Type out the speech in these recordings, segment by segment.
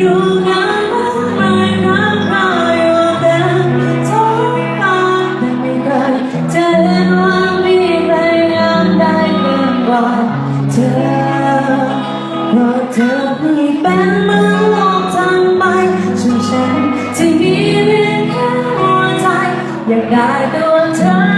ดูน้น้ำลายน้ำลายอยู่เต็มท้องฟ้าไม่เคยเจอว่ามีใครงาได้เกินกว่าเธอเพราะเธอเพิ่เป็นเหมือนลกทั้ใบส่วฉันที่มีเพียงแค่หัวใจอยากได้ตัวเธอ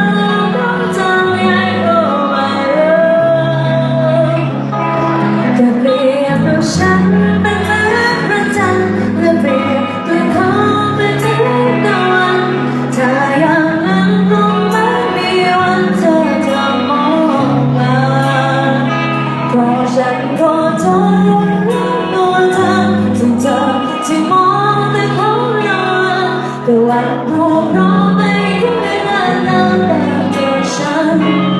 พวกเราไม่ถึงเวลานั้นแต่เดีฉัน